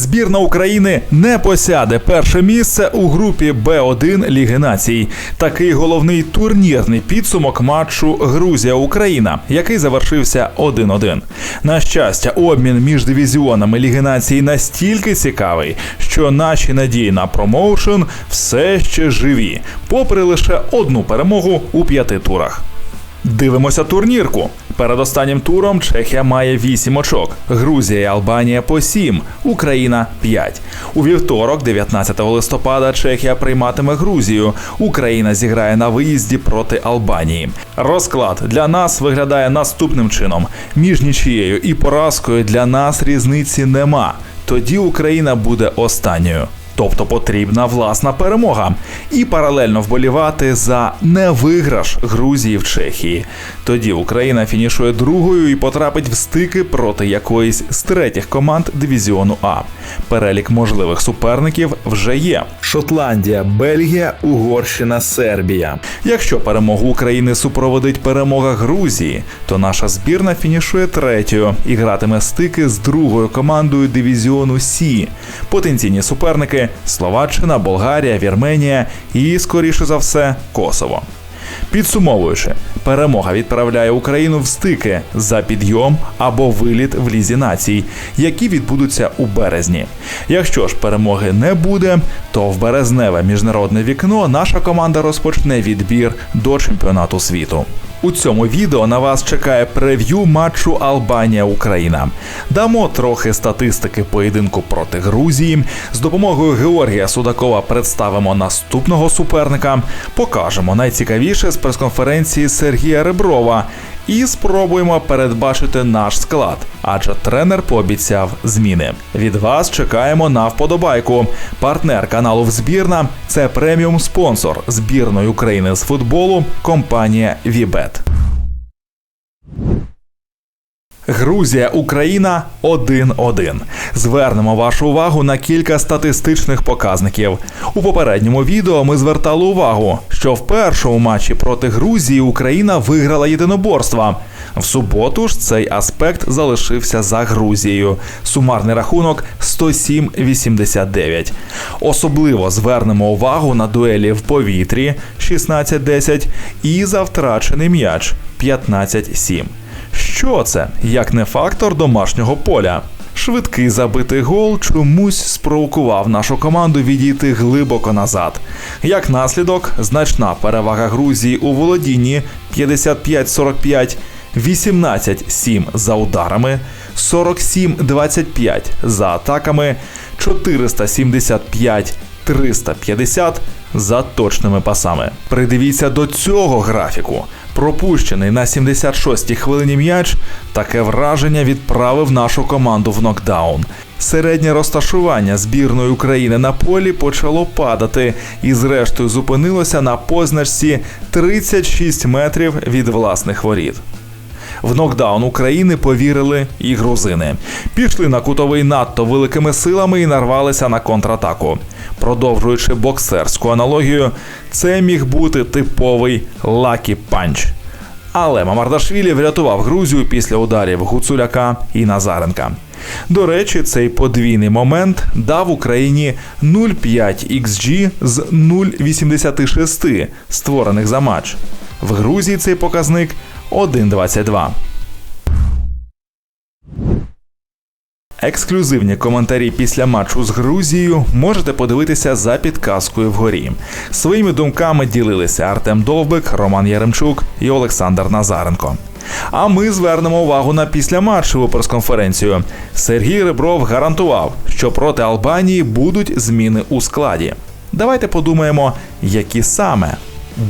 Збірна України не посяде перше місце у групі Б1 Ліги Націй. Такий головний турнірний підсумок матчу Грузія-Україна, який завершився 1-1. На щастя, обмін між дивізіонами Ліги Націй настільки цікавий, що наші надії на промоушен все ще живі, попри лише одну перемогу у п'яти турах. Дивимося турнірку. Перед останнім туром Чехія має 8 очок, Грузія і Албанія по 7, Україна 5. У вівторок, 19 листопада, Чехія прийматиме Грузію. Україна зіграє на виїзді проти Албанії. Розклад для нас виглядає наступним чином: між нічією і поразкою для нас різниці нема. Тоді Україна буде останньою. Тобто потрібна власна перемога, і паралельно вболівати за невиграш Грузії в Чехії. Тоді Україна фінішує другою і потрапить в стики проти якоїсь з третіх команд дивізіону А. Перелік можливих суперників вже є: Шотландія, Бельгія, Угорщина, Сербія. Якщо перемогу України супроводить перемога Грузії, то наша збірна фінішує третьою і гратиме стики з другою командою дивізіону Сі. Потенційні суперники Словаччина, Болгарія, Вірменія і, скоріше за все, Косово. Підсумовуючи, перемога відправляє Україну в стики за підйом або виліт в лізі націй, які відбудуться у березні. Якщо ж перемоги не буде, то в березневе міжнародне вікно наша команда розпочне відбір до чемпіонату світу. У цьому відео на вас чекає прев'ю матчу Албанія-Україна. Дамо трохи статистики поєдинку проти Грузії. З допомогою Георгія Судакова представимо наступного суперника. Покажемо найцікавіше з прес-конференції Сергія Реброва і спробуємо передбачити наш склад, адже тренер пообіцяв зміни. Від вас чекаємо на вподобайку. Партнер каналу Взбірна це преміум спонсор збірної України з футболу компанія Вібет. Грузія, Україна 1-1. Звернемо вашу увагу на кілька статистичних показників. У попередньому відео ми звертали увагу, що в першому матчі проти Грузії Україна виграла єдиноборства. В суботу ж цей аспект залишився за Грузією. Сумарний рахунок 107-89. Особливо звернемо увагу на дуелі в повітрі 16-10 і за втрачений м'яч 15-7. Що це, як не фактор домашнього поля? Швидкий забитий гол чомусь спровокував нашу команду відійти глибоко назад. Як наслідок, значна перевага Грузії у володінні 55-45, 18-7 за ударами, 47-25 за атаками, 475 350 за точними пасами. Придивіться до цього графіку. Пропущений на 76-й хвилині м'яч, таке враження відправив нашу команду в нокдаун. Середнє розташування збірної України на полі почало падати і, зрештою, зупинилося на позначці 36 метрів від власних воріт. В нокдаун України повірили і грузини. Пішли на кутовий надто великими силами і нарвалися на контратаку. Продовжуючи боксерську аналогію, це міг бути типовий лакі панч. Але Мамардашвілі врятував Грузію після ударів Гуцуляка і Назаренка. До речі, цей подвійний момент дав Україні 0,5 XG з 0,86 створених за матч. В Грузії цей показник 1,22. Ексклюзивні коментарі після матчу з Грузією можете подивитися за підказкою вгорі. Своїми думками ділилися Артем Довбик, Роман Яремчук і Олександр Назаренко. А ми звернемо увагу на післяматчеву прес-конференцію. Сергій Ребров гарантував, що проти Албанії будуть зміни у складі. Давайте подумаємо, які саме.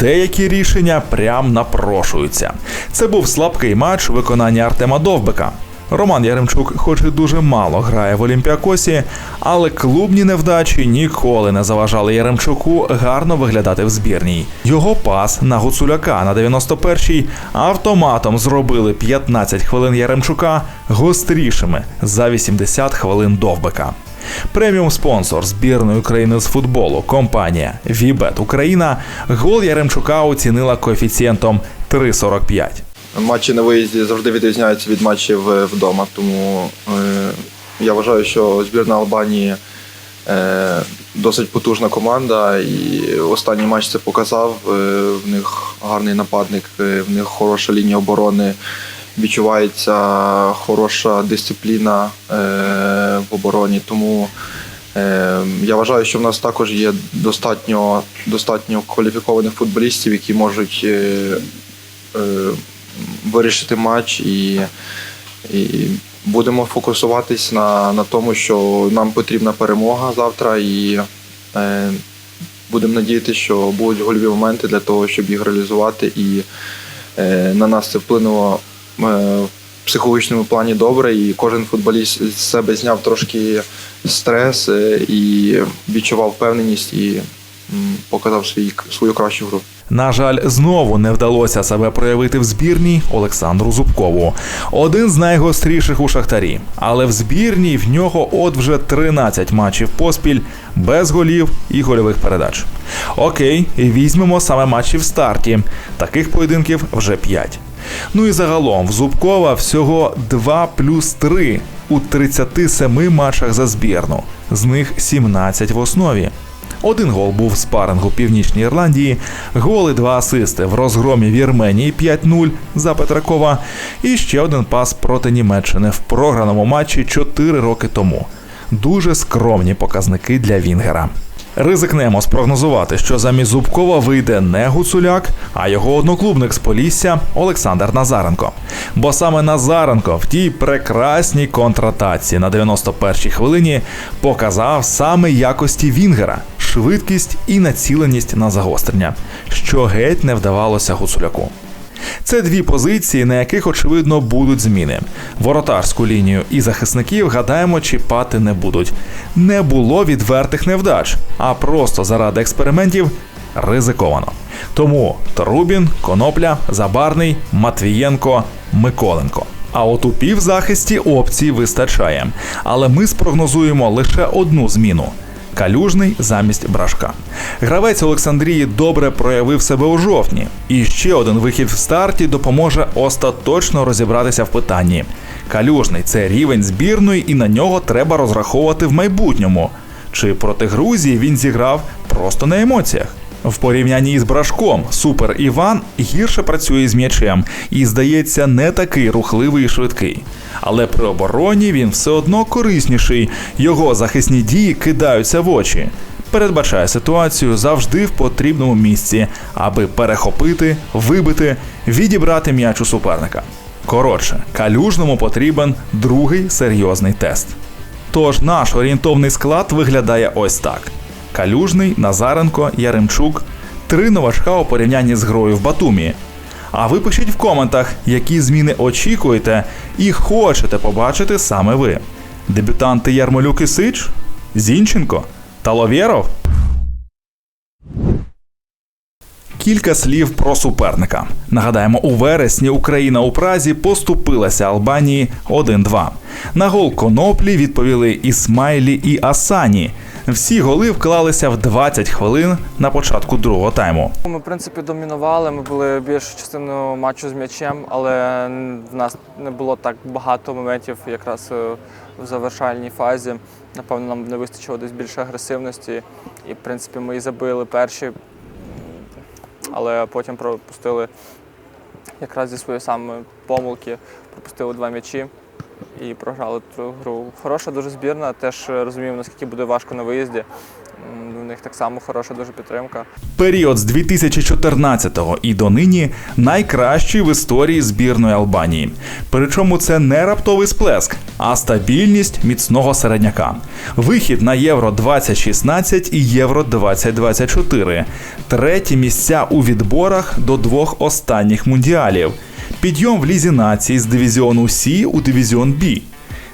Деякі рішення прям напрошуються. Це був слабкий матч у виконанні Артема Довбика. Роман Яремчук, хоч і дуже мало грає в Олімпіакосі, але клубні невдачі ніколи не заважали Яремчуку гарно виглядати в збірній. Його пас на Гуцуляка на 91-й автоматом зробили 15 хвилин Яремчука гострішими за 80 хвилин Довбика. Преміум спонсор збірної України з футболу компанія Вібет Україна гол Яремчука оцінила коефіцієнтом 3,45. Матчі на виїзді завжди відрізняються від матчів е, вдома, тому е, Я вважаю, що збірна Албанії е, досить потужна команда, і останній матч це показав. В них гарний нападник, в них хороша лінія оборони, відчувається хороша дисципліна е, в обороні. Тому е, я вважаю, що в нас також є достатньо, достатньо кваліфікованих футболістів, які можуть е, вирішити матч і, і будемо фокусуватись на, на тому, що нам потрібна перемога завтра, і е, будемо надіятися, що будуть гольові моменти для того, щоб їх реалізувати. І е, на нас це вплинуло в психологічному плані добре, і кожен футболіст з себе зняв трошки стрес е, і відчував впевненість і показав свій, свою кращу гру. На жаль, знову не вдалося себе проявити в збірній Олександру Зубкову. Один з найгостріших у Шахтарі. Але в збірній в нього от вже 13 матчів поспіль без голів і гольових передач. Окей, візьмемо саме матчі в старті. Таких поєдинків вже 5. Ну і загалом в Зубкова всього 2 плюс 3 у 37 матчах за збірну, з них 17 в основі. Один гол був в спарингу Північній Ірландії, гол і два асисти в розгромі Вірменії 5-0 за Петракова. І ще один пас проти Німеччини в програному матчі 4 роки тому. Дуже скромні показники для Вінгера. Ризикнемо спрогнозувати, що замість Зубкова вийде не Гуцуляк, а його одноклубник з Полісся Олександр Назаренко. Бо саме Назаренко в тій прекрасній контратаці на 91-й хвилині показав саме якості Вінгера, швидкість і націленість на загострення, що геть не вдавалося Гуцуляку. Це дві позиції, на яких очевидно будуть зміни. Воротарську лінію і захисників гадаємо чіпати не будуть. Не було відвертих невдач, а просто заради експериментів ризиковано. Тому Трубін, Конопля, Забарний, Матвієнко, Миколенко. А от у півзахисті опцій вистачає. Але ми спрогнозуємо лише одну зміну. Калюжний замість брашка. Гравець Олександрії добре проявив себе у жовтні, і ще один вихід в старті допоможе остаточно розібратися в питанні. Калюжний це рівень збірної, і на нього треба розраховувати в майбутньому. Чи проти Грузії він зіграв просто на емоціях? В порівнянні із брашком Супер Іван гірше працює з м'ячем і, здається, не такий рухливий і швидкий. Але при обороні він все одно корисніший. Його захисні дії кидаються в очі. Передбачає ситуацію завжди в потрібному місці, аби перехопити, вибити, відібрати м'яч у суперника. Коротше, калюжному потрібен другий серйозний тест. Тож наш орієнтовний склад виглядає ось так: Калюжний, Назаренко, Яремчук, три новачка у порівнянні з грою в Батумі. А ви пишіть в коментах, які зміни очікуєте і хочете побачити саме ви. Дебютанти Ярмолюк і Сич? Зінченко? Таловєров? Кілька слів про суперника. Нагадаємо, у вересні Україна у Празі поступилася Албанії 1-2. На гол коноплі відповіли Ісмайлі і Асані. Всі голи вклалися в 20 хвилин на початку другого тайму. Ми, в принципі, домінували. Ми були більшу частину матчу з м'ячем, але в нас не було так багато моментів якраз е, в завершальній фазі. Напевно, нам не вистачило десь більше агресивності. І, в принципі, ми і забили перші, але потім пропустили якраз зі своєї самої помилки, пропустили два м'ячі і програли ту гру. Хороша дуже збірна, теж розуміємо, наскільки буде важко на виїзді. В них так само хороша дуже підтримка. Період з 2014-го і до нині найкращий в історії збірної Албанії. Причому це не раптовий сплеск, а стабільність міцного середняка. Вихід на Євро 2016 і Євро 2024. Треті місця у відборах до двох останніх мундіалів. Підйом в лізі націй з дивізіону Сі у дивізіон Бі.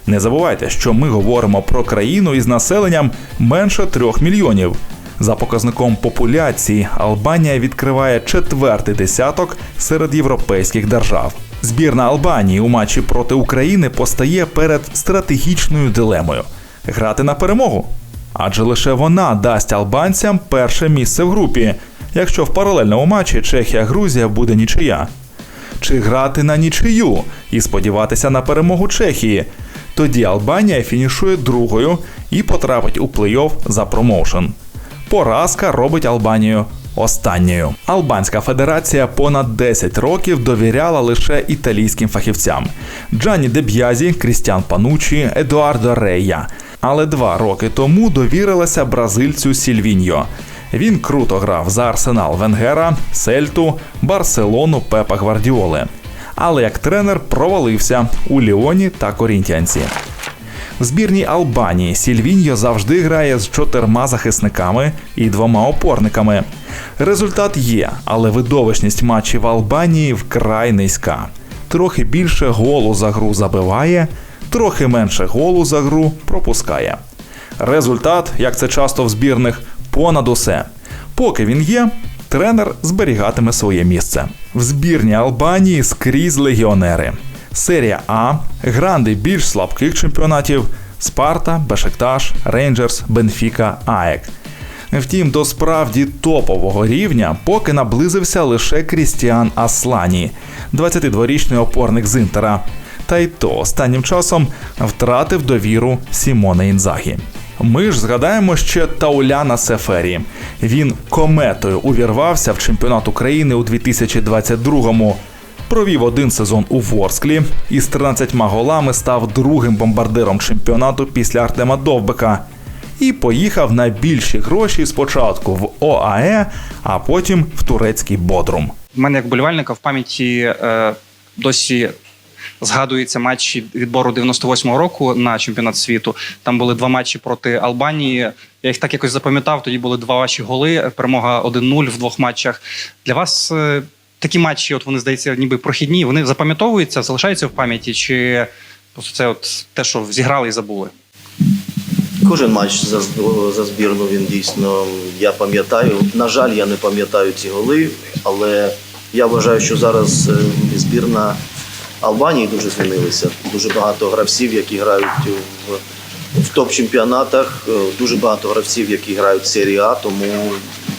Не забувайте, що ми говоримо про країну із населенням менше трьох мільйонів. За показником популяції Албанія відкриває четвертий десяток серед європейських держав. Збірна Албанії у матчі проти України постає перед стратегічною дилемою грати на перемогу. Адже лише вона дасть албанцям перше місце в групі, якщо в паралельному матчі Чехія-Грузія буде нічия. Чи грати на нічию і сподіватися на перемогу Чехії? Тоді Албанія фінішує другою і потрапить у плей-офф за промоушен. Поразка робить Албанію останньою. Албанська федерація понад 10 років довіряла лише італійським фахівцям: Джанні Деб'язі, Крістіан Панучі, Едуардо Рейя. Але два роки тому довірилася бразильцю Сільвіньо. Він круто грав за Арсенал Венгера, Сельту, Барселону Пепа Гвардіоли. Але як тренер провалився у Ліоні та Корінтіанці. В збірній Албанії Сільвіньо завжди грає з чотирма захисниками і двома опорниками. Результат є, але видовищність матчів Албанії вкрай низька. Трохи більше голу за гру забиває, трохи менше голу за гру пропускає. Результат, як це часто в збірних, понад усе. Поки він є, тренер зберігатиме своє місце. В збірні Албанії скрізь легіонери. Серія А, гранди більш слабких чемпіонатів Спарта, Бешикташ, Рейнджерс, Бенфіка, АЕК. Втім, до справді топового рівня поки наблизився лише Крістіан Аслані, 22-річний опорник з Інтера. Та й то останнім часом втратив довіру Сімоне Інзагі. Ми ж згадаємо ще Тауляна Сефері. Він кометою увірвався в чемпіонат України у 2022-му. Провів один сезон у Ворсклі і з 13 голами став другим бомбардиром чемпіонату після Артема Довбика. І поїхав на більші гроші спочатку в ОАЕ, а потім в турецький Бодрум. У мене як болівальника в пам'яті е, досі згадуються матчі відбору 98-го року на чемпіонат світу. Там були два матчі проти Албанії. Я їх так якось запам'ятав. Тоді були два ваші голи. Перемога 1-0 в двох матчах. Для вас е, такі матчі, от вони здається, ніби прохідні. Вони запам'ятовуються, залишаються в пам'яті, чи це от те, що зіграли і забули. Кожен матч за, за збірну він дійсно я пам'ятаю. На жаль, я не пам'ятаю ці голи, але я вважаю, що зараз е, збірна Албанії дуже змінилася. Дуже багато гравців, які грають в, в топ-чемпіонатах, е, дуже багато гравців, які грають в серії А, тому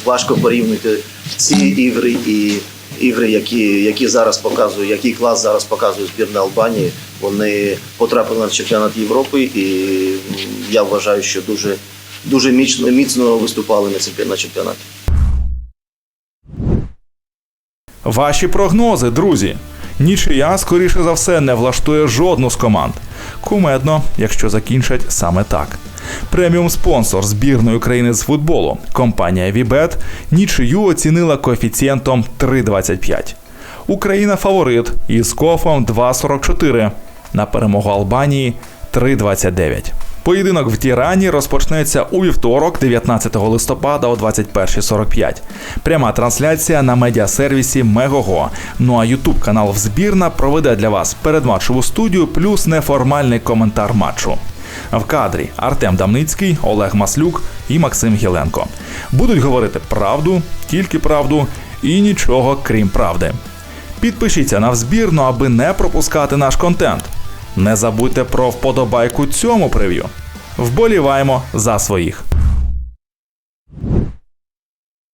важко порівняти ці ігри і ігри, які, які зараз показує, який клас зараз показує збірна Албанії. Вони потрапили на чемпіонат Європи, і я вважаю, що дуже, дуже міцно, міцно виступали на чемпіонаті. Ваші прогнози, друзі. Нічия, скоріше за все, не влаштує жодну з команд. Кумедно, якщо закінчать саме так. Преміум спонсор збірної України з футболу, компанія Вібет, нічию оцінила коефіцієнтом 3,25. Україна фаворит із кофом 2,44. На перемогу Албанії 3,29. Поєдинок в Тірані розпочнеться у вівторок, 19 листопада о 21.45. Пряма трансляція на медіасервісі Мегого. Ну а Ютуб канал Взбірна проведе для вас передматчеву студію плюс неформальний коментар матчу. В кадрі Артем Дамницький, Олег Маслюк і Максим Гіленко. Будуть говорити правду, тільки правду і нічого крім правди. Підпишіться на взбірну, аби не пропускати наш контент. Не забудьте про вподобайку цьому прев'ю. Вболіваємо за своїх.